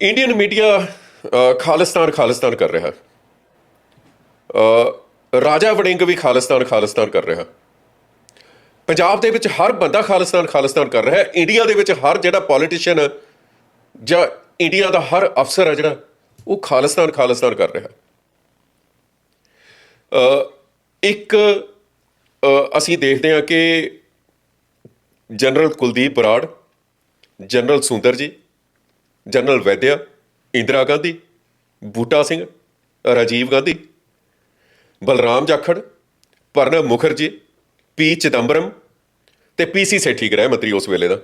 Indian media Khalistan Khalistan ਕਰ ਰਿਹਾ ਰਾਜਾ ਵੜਿੰਗ ਵੀ ਖਾਲਿਸਤਾਨ ਖਾਲਿਸਤਾਨ ਕਰ ਰਿਹਾ ਪੰਜਾਬ ਦੇ ਵਿੱਚ ਹਰ ਬੰਦਾ ਖਾਲਿਸਤਾਨ ਖਾਲਿਸਤਾਨ ਕਰ ਰਿਹਾ ਹੈ ਇੰਡੀਆ ਦੇ ਵਿੱਚ ਹਰ ਜਿਹੜਾ ਪੋਲੀਟੀਸ਼ੀਅਨ ਜਾਂ ਇੰਡੀਆ ਦਾ ਹਰ ਅਫਸਰ ਹੈ ਜਿਹੜਾ ਉਹ ਖਾਲਿਸਤਾਨ ਖਾਲਿਸਤਾਨ ਕਰ ਰਿਹਾ ਅ, ਇੱਕ ਅਸੀਂ ਦੇਖਦੇ ਹਾਂ ਕਿ general Kuldeep Brar general Sundar ji general Vaidya, Indira Gandhi, Buta Singh, Rajiv Gandhi, Balram Jakhar Pranab Mukherjee, P Chidambaram ਤੇ ਪੀਸੀ ਸੇਠੀ ਗ੍ਰਹਿ ਮੰਤਰੀ ਉਸ ਵੇਲੇ ਦਾ।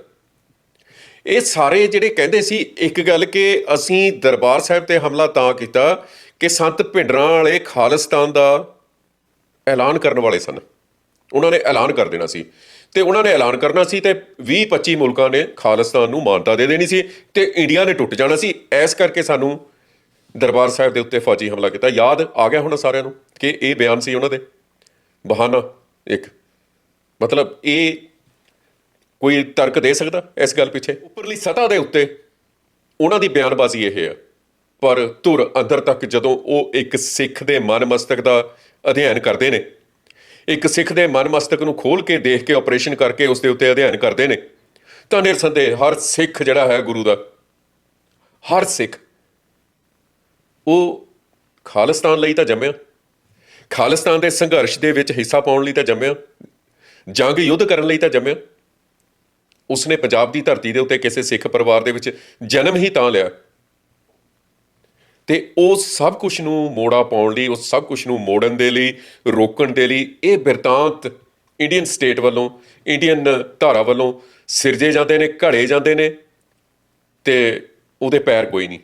ਇਹ ਸਾਰੇ ਜਿਹੜੇ ਕਹਿੰਦੇ ਸੀ, ਇੱਕ ਗੱਲ ਕਿ ਅਸੀਂ ਦਰਬਾਰ ਸਾਹਿਬ ਤੇ ਹਮਲਾ ਤਾਂ ਕੀਤਾ ਕਿ ਸੰਤ ਭਿੰਡਰਾਂ ਵਾਲੇ ਖਾਲਿਸਤਾਨ ਦਾ ਐਲਾਨ ਕਰਨ ਵਾਲੇ ਸਨ। ਉਹਨਾਂ ਨੇ ਐਲਾਨ ਕਰ ਦੇਣਾ ਸੀ। ਤੇ ਉਹਨਾਂ ਨੇ ਐਲਾਨ ਕਰਨਾ ਸੀ ਤੇ 20 25 ਮੁਲਕਾਂ ਨੇ ਖਾਲਿਸਤਾਨ ਨੂੰ ਮਾਨਤਾ ਦੇ ਦੇਣੀ ਸੀ ਤੇ ਇੰਡੀਆ ਨੇ ਟੁੱਟ ਜਾਣਾ ਸੀ। ਐਸ ਕਰਕੇ ਸਾਨੂੰ ਦਰਬਾਰ ਸਾਹਿਬ ਦੇ ਉੱਤੇ ਫੌਜੀ ਹਮਲਾ ਕੀਤਾ। ਯਾਦ ਆ ਗਿਆ ਹੁਣ ਸਾਰਿਆਂ ਨੂੰ ਕਿ ਇਹ ਬਿਆਨ ਸੀ ਉਹਨਾਂ ਦੇ। ਬਹਾਨਾ ਇੱਕ। ਮਤਲਬ ਇਹ ਕੋਈ ਤਰਕ ਦੇ ਸਕਦਾ ਇਸ ਗੱਲ ਪਿੱਛੇ? ਉੱਪਰਲੀ ਸਤ੍ਹਾ ਦੇ ਉੱਤੇ ਉਹਨਾਂ ਦੀ ਬਿਆਨਬਾਜ਼ੀ ਇਹ ਹੈ ਪਰ ਧੁਰ ਅੰਦਰ ਤੱਕ ਜਦੋਂ ਉਹ ਇੱਕ ਸਿੱਖ ਦੇ ਮਨ ਮਸਤਕ ਦਾ ਅਧਿਐਨ ਕਰਦੇ ਨੇ ਇੱਕ ਸਿੱਖ ਦੇ ਮਨਮਸਤਕ ਨੂੰ ਖੋਲ ਕੇ ਦੇਖ ਕੇ ਆਪਰੇਸ਼ਨ ਕਰਕੇ ਉਸ ਦੇ ਉੱਤੇ ਅਧਿਐਨ ਕਰਦੇ ਨੇ। ਤਾਂ ਨਿਰਸੰਦੇਹ, ਹਰ ਸਿੱਖ ਜਿਹੜਾ ਹੈ ਗੁਰੂ ਦਾ, ਹਰ ਸਿੱਖ, ਉਹ ਖਾਲਿਸਤਾਨ ਲਈ ਤਾਂ ਜੰਮਿਆ, ਖਾਲਿਸਤਾਨ ਦੇ ਸੰਘਰਸ਼ ਦੇ ਵਿੱਚ ਹਿੱਸਾ ਪਾਉਣ ਲਈ ਤਾਂ ਜੰਮਿਆ, ਜੰਗ ਯੁੱਧ ਕਰਨ ਲਈ ਤਾਂ ਜੰਮਿਆ। ਉਸਨੇ ਪੰਜਾਬ ਦੀ ਧਰਤੀ ਦੇ ਉੱਤੇ ਕਿਸੇ ਸਿੱਖ ਪਰਿਵਾਰ ਦੇ ਵਿੱਚ ਜਨਮ ਹੀ ਤਾਂ ਲਿਆ। ਤੇ ਉਹ ਸਭ ਕੁਝ ਨੂੰ ਮੋੜਾ ਪਾਉਣ ਲਈ ਉਸ ਸਭ ਕੁਝ ਨੂੰ ਮੋੜਨ ਦੇ ਲਈ, ਰੋਕਣ ਦੇ ਲਈ ਇਹ ਬਿਰਤਾਂਤ ਇੰਡੀਅਨ ਸਟੇਟ ਵੱਲੋਂ ਇੰਡੀਅਨ ਧਾਰਾ ਵੱਲੋਂ ਸਿਰਜੇ ਜਾਂਦੇ ਨੇ, ਘੜੇ ਜਾਂਦੇ ਨੇ ਤੇ ਉਹਦੇ ਪੈਰ ਕੋਈ ਨਹੀਂ।